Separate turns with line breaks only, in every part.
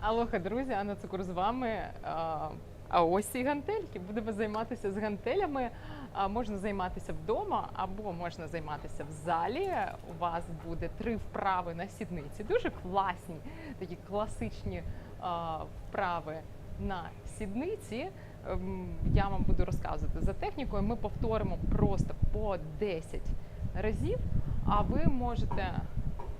Алоха, друзі, Анна Цукур з вами. А, ось і гантельки. Будемо займатися з гантелями. Можна займатися вдома або можна займатися в залі. У вас буде три вправи на сідниці. Дуже класні, такі класичні вправи на сідниці. Ем, Я вам буду розказувати за технікою. Ми повторимо просто по 10 разів, а ви можете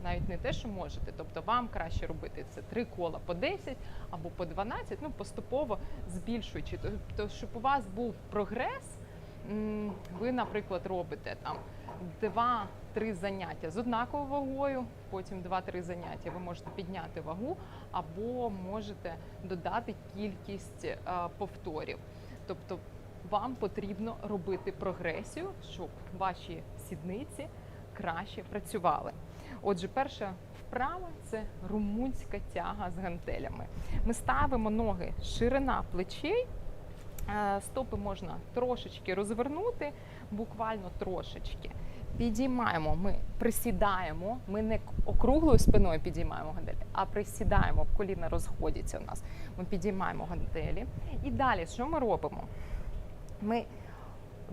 навіть не те, що можете, тобто вам краще робити це три кола по 10 або по 12, ну поступово збільшуючи. Тобто, щоб у вас був прогрес, ви, наприклад, робите там 2-3 заняття з однаковою вагою, потім 2-3 заняття ви можете підняти вагу, або можете додати кількість е, повторів. Тобто вам потрібно робити прогресію, щоб ваші сідниці краще працювали. Отже, перша вправа це румунська тяга з гантелями. Ми ставимо ноги ширина плечей. е, Стопи можна трошечки розвернути, буквально трошечки. Підіймаємо, ми присідаємо, ми не округлою спиною підіймаємо гантелі, а присідаємо, коліна розходяться у нас. Ми підіймаємо гантелі. І далі, що ми робимо? Ми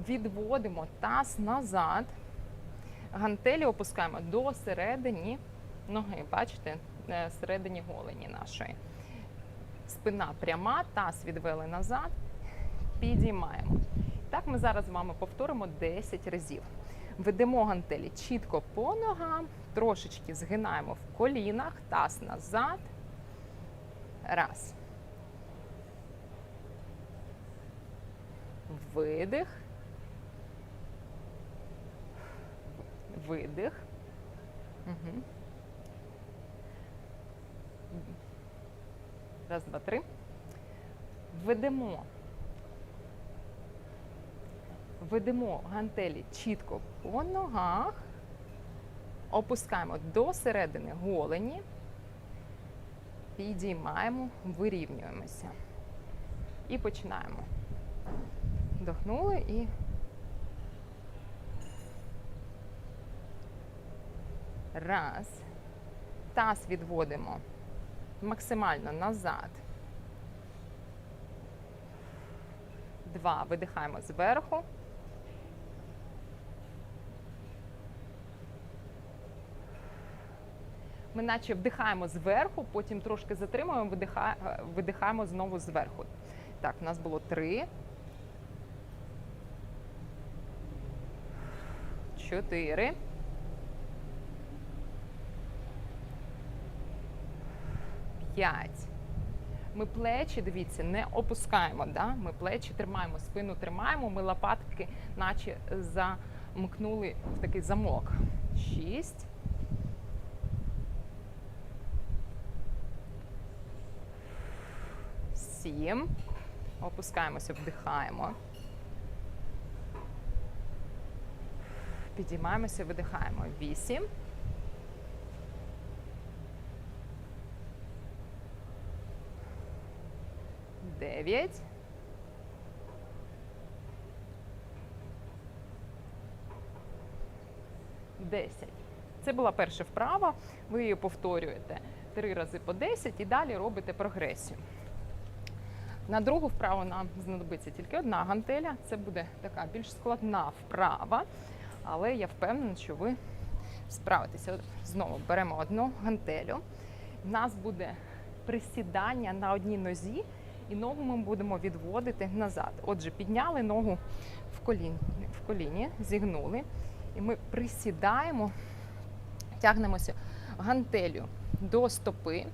відводимо таз назад, гантелі опускаємо до середини ноги, бачите, е, середині голені нашої. Спина пряма, таз відвели назад, підіймаємо. Так ми зараз з вами повторимо 10 разів. Ведемо гантелі чітко по ногам, трошечки згинаємо в колінах, таз назад. Раз. Видих. Видих. Угу. Раз, два, три. Ведемо. Ведемо гантелі чітко по ногах. Опускаємо до середини голені. Підіймаємо, вирівнюємося. І починаємо. Вдохнули і раз. Таз відводимо максимально назад. Два. Видихаємо зверху. Ми наче вдихаємо зверху, потім трошки затримуємо, видиха- видихаємо знову зверху. Так, у нас було три. Чотири. П'ять. Ми плечі, дивіться, не опускаємо. Да? Ми плечі тримаємо, спину тримаємо, ми лопатки наче замкнули в такий замок. Шість. Сім. Опускаємося, вдихаємо. Підіймаємося, видихаємо. Вісім. Дев'ять. Десять. Це була перша вправа. Ви її повторюєте три рази по 10 і далі робите прогресію. На другу вправу нам знадобиться тільки одна гантеля. Це буде така більш складна вправа, але я впевнена, що ви справитеся. Знову беремо одну гантелю. У нас буде присідання на одній нозі, і ногу ми будемо відводити назад. Отже, підняли ногу в коліні, в коліні зігнули, і ми присідаємо, тягнемося гантелю до стопи.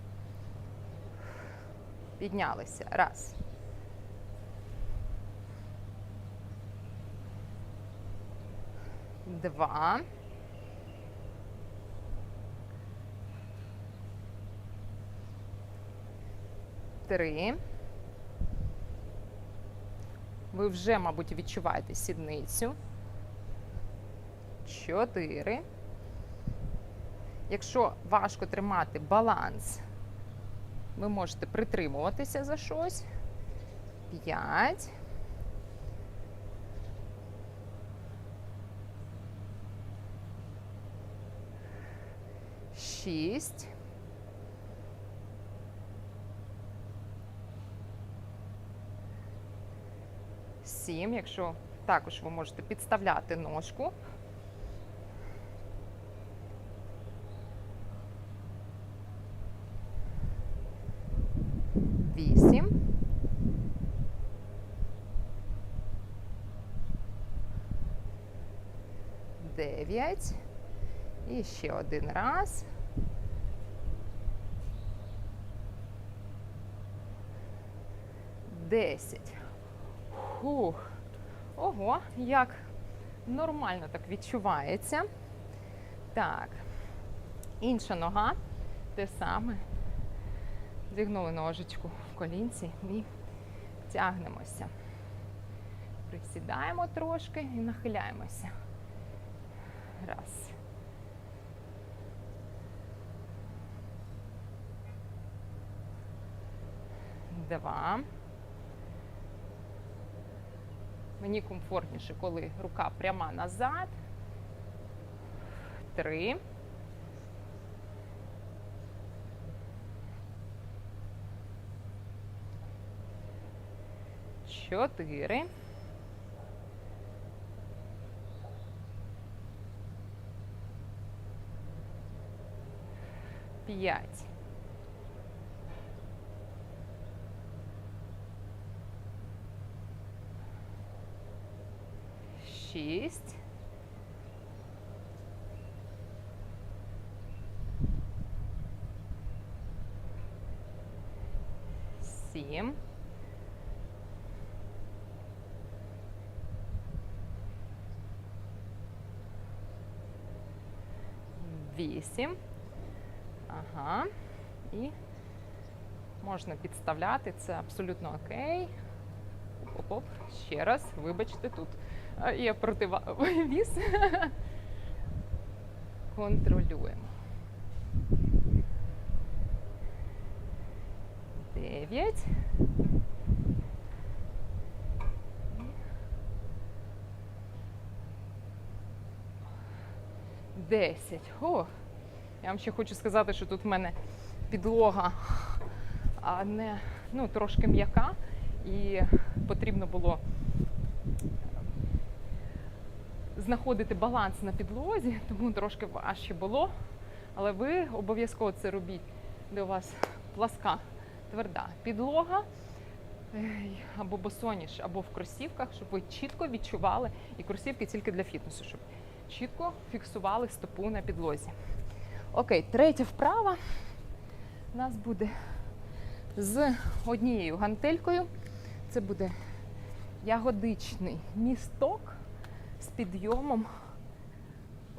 Піднялися. Раз. Два. Три. Ви вже, мабуть, відчуваєте сідницю. Чотири. Якщо важко тримати баланс, ви можете притримуватися за щось. П'ять. Шість. Сім. Якщо також ви можете підставляти ножку. Вісім. Дев'ять. І ще один раз. Десять. Фух. Ого, як нормально так відчувається. Так. Інша нога. Те саме. Зігнули ножичку в колінці і тягнемося. Присідаємо трошки і нахиляємося. Раз. Два. Мені комфортніше, коли рука пряма назад. Три. Чотири. П'ять. Шість. Сім. Вісім. Ага. І можна підставляти, це абсолютно окей. Оп-оп, ще раз, вибачте, тут є противовіс. Контролюємо. Дев'ять. Десять. О, я вам ще хочу сказати, що тут в мене підлога а не ну, трошки м'яка, і потрібно було знаходити баланс на підлозі, тому трошки важче було. Але ви обов'язково це робіть, де у вас пласка, тверда підлога, або босоніж, або в кросівках, щоб ви чітко відчували, і кросівки тільки для фітнесу, щоб чітко фіксували стопу на підлозі. Окей, третя вправа у нас буде з однією гантелькою. Це буде ягодичний місток з підйомом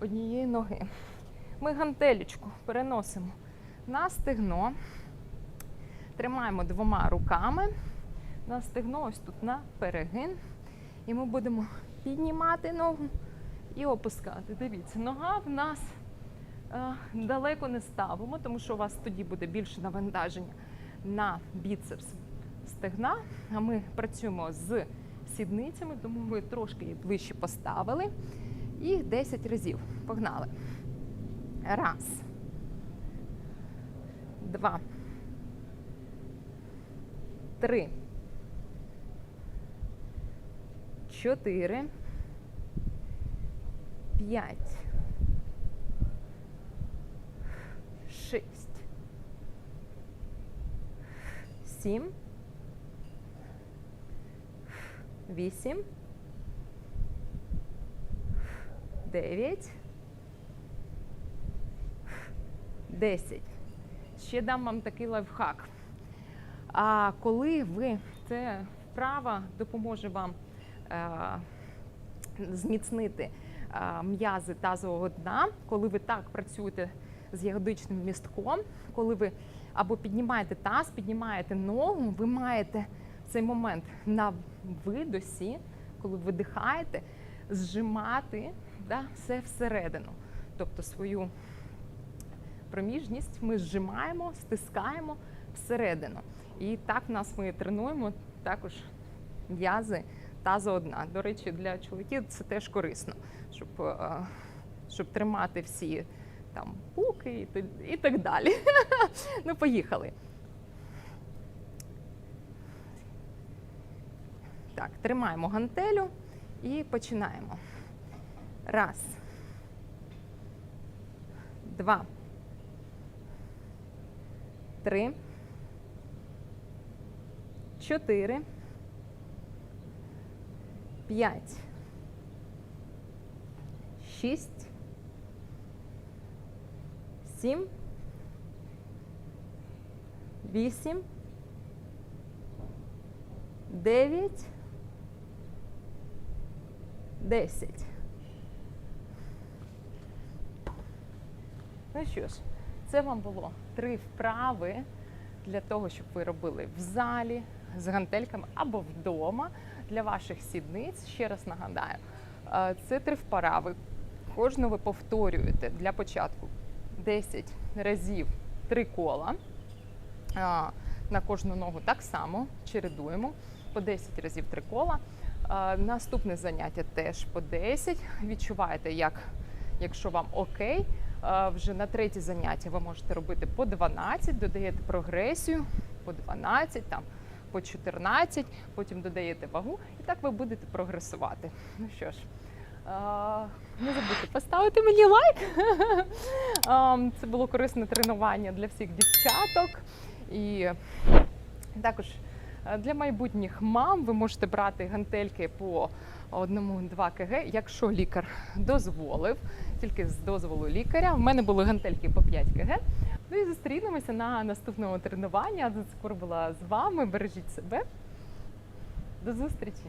однієї ноги. Ми гантелечку переносимо на стегно, тримаємо двома руками на стегно, ось тут на перегин. І ми будемо піднімати ногу і опускати. Дивіться, нога в нас е, далеко не ставимо, тому що у вас тоді буде більше навантаження на біцепс стегна. А ми працюємо з сідницями, тому ми трошки її ближче поставили. І 10 разів. Погнали. Раз. Два. Три. Чотири. П'ять. Шість. Сім. Вісім. Дев'ять. Десять. Ще дам вам такий лайфхак. А коли ви це вправа допоможе вам е, зміцнити е, м'язи тазового дна, коли ви так працюєте з ягодичним містком, коли ви або піднімаєте таз, піднімаєте ногу, ви маєте цей момент на видосі, коли ви видихаєте, зжимати да, все всередину. Тобто свою проміжність ми зжимаємо, стискаємо всередину. І так в нас ми тренуємо також м'язи тазового дна. До речі, для чоловіків це теж корисно, щоб, е, щоб тримати всі там пуки і так далі. ну, поїхали. Так, тримаємо гантелю і починаємо. Раз. Два. Три. Чотири. П'ять. Шість. Сім. Вісім. Дев'ять. Десять. Ну що ж, це вам було три вправи для того, щоб ви робили в залі з гантельками або вдома для ваших сідниць. Ще раз нагадаю, е, це три вправи. Кожну ви повторюєте для початку 10 разів три кола. На кожну ногу так само чередуємо по 10 разів три кола. Наступне заняття теж по 10. Відчуваєте, як, якщо вам окей, вже на третє заняття ви можете робити по 12, додаєте прогресію по 12, там, по 14, потім додаєте вагу, і так ви будете прогресувати. Ну що ж, не забудьте поставити мені лайк. Це було корисне тренування для всіх дівчаток. І також для майбутніх мам ви можете брати гантельки по 1-2 кг, якщо лікар дозволив, тільки з дозволу лікаря. У мене були гантельки по 5 кг. Ну і зустрінемося на наступному тренуванні. Скоро була з вами. Бережіть себе. До зустрічі!